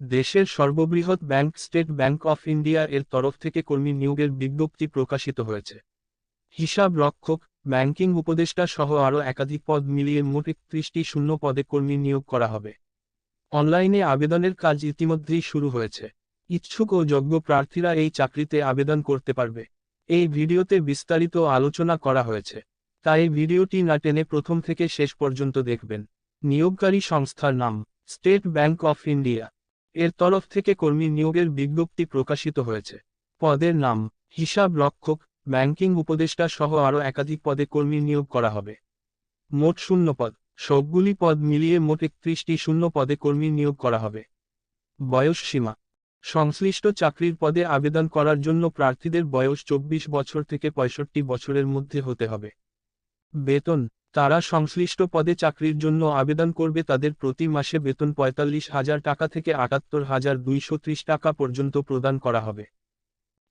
দেশের সর্ববৃহৎ bank state bank of India এর তরফ থেকে কর্মী নিয়োগের বিজ্ঞপ্তি প্রকাশিত হয়েছে। হিসাব রক্ষক, ব্যাংকিং উপদেষ্টা সহ আরও একাধিক পদ মিলিয়ে মোট একত্রিশটি শূন্য পদে কর্মী নিয়োগ করা হবে। অনলাইনে আবেদনের কাজ ইতিমধ্যেই শুরু হয়েছে। ইচ্ছুক ও যোগ্য প্রার্থীরা এই চাকরিতে আবেদন করতে পারবে। এই ভিডিওতে বিস্তারিত আলোচনা করা হয়েছে। তাই ভিডিওটি না টেনে প্রথম থেকে শেষ পর্যন্ত দেখবেন। নিয়োগকারী সংস্থার নাম, স্টেট ব্যাংক অফ ইন্ডিয়া। এর তরফ থেকে কর্মী নিয়োগের বিজ্ঞপ্তি প্রকাশিত হয়েছে। পদের নাম, হিসাব রক্ষক, ব্যাংকিং উপদেষ্টা সহ আরও একাধিক পদে কর্মী নিয়োগ করা হবে। মোট শূন্য পদ, সবগুলি পদ মিলিয়ে মোট একত্রিশটি শূন্য পদে কর্মী নিয়োগ করা হবে। বয়স সীমা, সংশ্লিষ্ট চাকরির পদে আবেদন করার জন্য প্রার্থীদের বয়স চব্বিশ বছর থেকে পঁয়ষট্টি বছরের মধ্যে হতে হবে। বেতন, তারা সংশ্লিষ্ট পদে চাকরির জন্য আবেদন করবে তাদের প্রতি মাসে বেতন পঁয়তাল্লিশ হাজার টাকা থেকে আটাত্তর হাজার দুইশো ত্রিশ টাকা পর্যন্ত প্রদান করা হবে।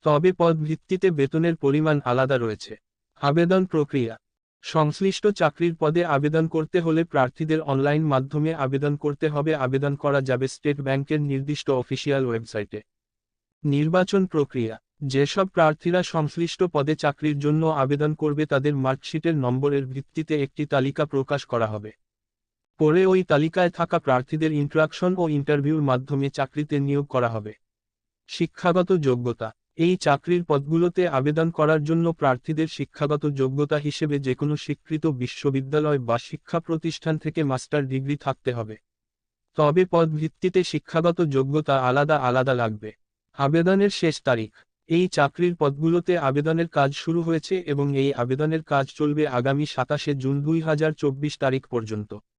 তবে পদ ভিত্তিতে বেতনের পরিমাণ আলাদা রয়েছে। আবেদন প্রক্রিয়া। সংশ্লিষ্ট চাকরির পদে আবেদন করতে হলে প্রার্থীদের অনলাইন মাধ্যমে আবেদন করতে হবে। আবেদন করা যাবে স্টেট ব্যাংকের নির্দিষ্ট অফিসিয়াল ওয়েবসাইটে। নির্বাচন প্রক্রিয়া। যেসব প্রার্থীরা সংশ্লিষ্ট পদে চাকরির জন্য আবেদন করবে তাদের মার্কশিটের নম্বরের ভিত্তিতে একটি তালিকা প্রকাশ করা হবে। পরে ওই তালিকায় থাকা প্রার্থীদের ইন্ট্রাকশন ও ইন্টারভিউর মাধ্যমে চাকরিতে নিয়োগ করা হবে। শিক্ষাগত যোগ্যতা। এই চাকরির পদগুলোতে আবেদন করার জন্য প্রার্থীদের শিক্ষাগত যোগ্যতা হিসেবে যেকোনো স্বীকৃত বিশ্ববিদ্যালয় বা শিক্ষা প্রতিষ্ঠান থেকে মাস্টার ডিগ্রি থাকতে হবে। তবে পদ ভিত্তিতে শিক্ষাগত যোগ্যতা আলাদা আলাদা লাগবে। আবেদনের শেষ তারিখ। এই চাকরির পদগুলোতে আবেদনের কাজ শুরু হয়েছে এবং এই আবেদনের কাজ চলবে আগামী সাতাশে জুন দুই হাজার চব্বিশ তারিখ পর্যন্ত।